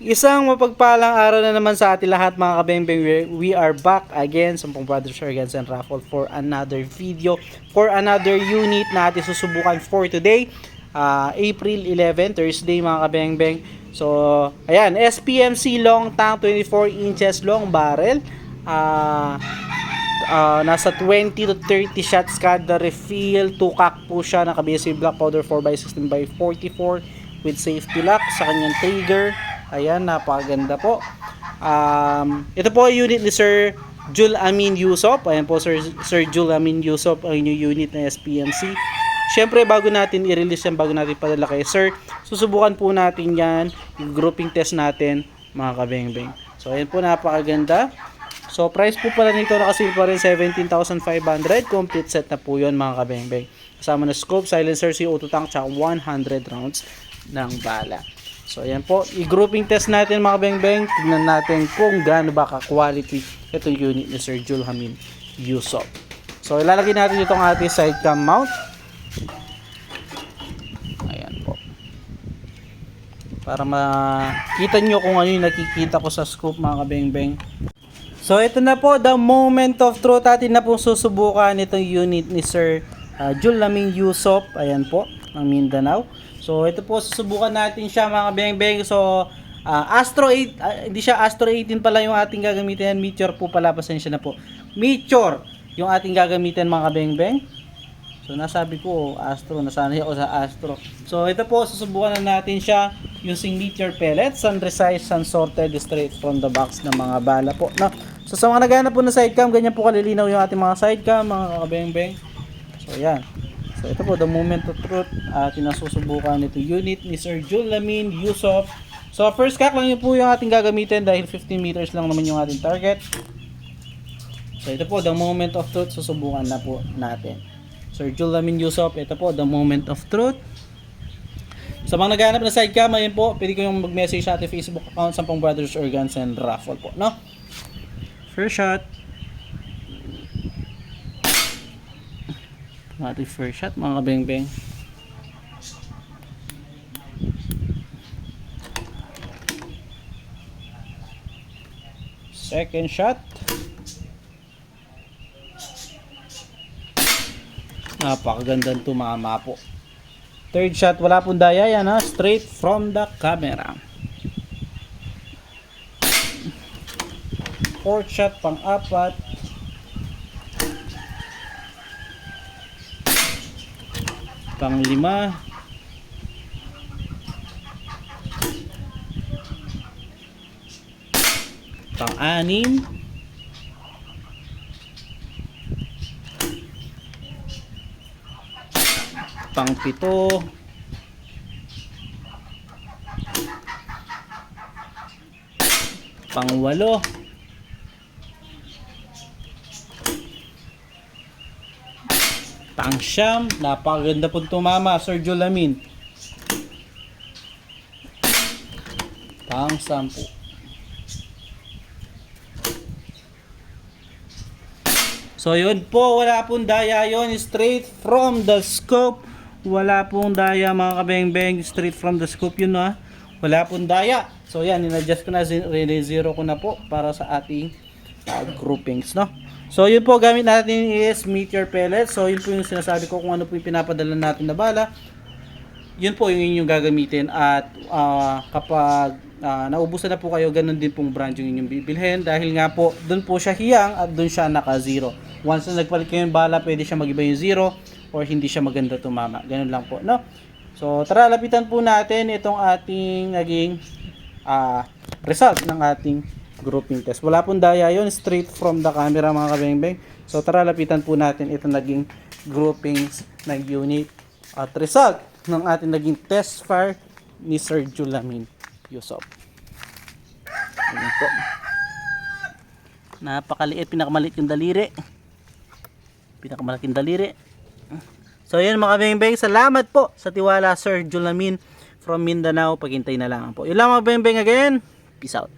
Isang mapagpalang araw na naman sa ating lahat mga kabembeng. We- are back again sa Pong Brothers Organs and Raffle for another video, for another unit na ating susubukan for today. Ah, April 11, Thursday mga kabembeng. So, ayan, SPMC long tank, 24 inches long barrel. Ah, ah, nasa 20 to 30 shots kada refill. Tukak po siya. Naka-BSC Black Powder 4x16 by 44 with safety lock sa kanyang trigger. Ayan, napakaganda po. Um, ito po unit ni Sir Jul Amin Yusop. Ayan po Sir, Sir Jul Amin Yusop ang inyong unit na SPMC. Siyempre, bago natin i-release yan, bago natin padala kay Sir, susubukan po natin yan, yung grouping test natin, mga kabengbeng. So, ayan po, napakaganda. So, price po pala nito nakasil pa rin 17,500. Complete set na po yun, mga kabengbeng. Kasama na scope, silencer, CO2 tank, tsaka 100 rounds ng bala. So, ayan po. I-grouping test natin, mga bengbeng. Tignan natin kung gaano ba ka-quality itong unit ni Sir Jul Hamin Yusuf. So, ilalagay natin itong ating side cam mount. Ayan po. Para makita nyo kung ano yung nakikita ko sa scope mga kabeng-beng. So ito na po, the moment of truth. Atin na pong susubukan itong unit ni Sir uh, Jul Laming Yusop. Ayan po, ng Mindanao. So ito po, susubukan natin siya mga kabeng-beng. So uh, Astro 8, ah, hindi siya Astro 18 pala yung ating gagamitin. Meteor po pala, pasensya na po. Meteor yung ating gagamitin mga kabeng-beng. So nasabi ko Astro, nasanay ako sa Astro. So ito po susubukan na natin siya using meteor pellets, sun resized, sun sorted straight from the box ng mga bala po. No? So sa mga naghahanap po ng sidecam, ganyan po kalilinaw yung ating mga sidecam, mga kabeng-beng. So yan. So ito po the moment of truth. Atin na susubukan ito unit ni Sir Jul Lamin Yusuf. So first cock lang po yung ating gagamitin dahil 15 meters lang naman yung ating target. So ito po the moment of truth susubukan na po natin. Sir Julamin Yusuf, ito po, the moment of truth. Sa mga naghahanap na sidecam, ayun po, pwede ko yung mag-message sa ating Facebook account, Sampang Brothers Organs and Raffle po, no? First shot. Ating first shot, mga kabeng-beng. Second shot. Napakagandang tumama po. Third shot, wala pong daya yan ha. Straight from the camera. Fourth shot, pang-apat. Pang-lima. Pang-anim. pang-pito, pang-walo, pang-siyam, napakaganda po tumama, Sir Jolamin. Pang-sampu. So yun po, wala pong daya yon straight from the scope. Wala pong daya mga kabeng-beng, straight from the scope yun ha. Wala pong daya. So yan, in-adjust ko na, zero ko na po para sa ating uh, groupings, no? So yun po, gamit natin is meteor pellet. So yun po yung sinasabi ko kung ano po yung pinapadala natin na bala. Yun po yung inyong gagamitin at ah, kapag ah, naubusan na po kayo, ganun din pong brand yung inyong bibilhin dahil nga po, doon po siya hiyang at doon siya naka-zero. Once na nagpalit kayo ng bala, pwede siya mag-iba yung zero or hindi siya maganda tumama. Ganun lang po, no? So, tara, lapitan po natin itong ating naging ah, result ng ating grouping test. Wala pong daya yon straight from the camera mga kabeng-beng. So, tara, lapitan po natin itong naging groupings ng unit at result ng ating naging test fire ni Sir Julamin Yusuf. Ayan po. Napakaliit, pinakamaliit yung daliri. Pinakamalaking daliri. So yun mga beng salamat po sa tiwala Sir Julamin from Mindanao. Paghintay na lang po. Yun lang mga beng again. Peace out.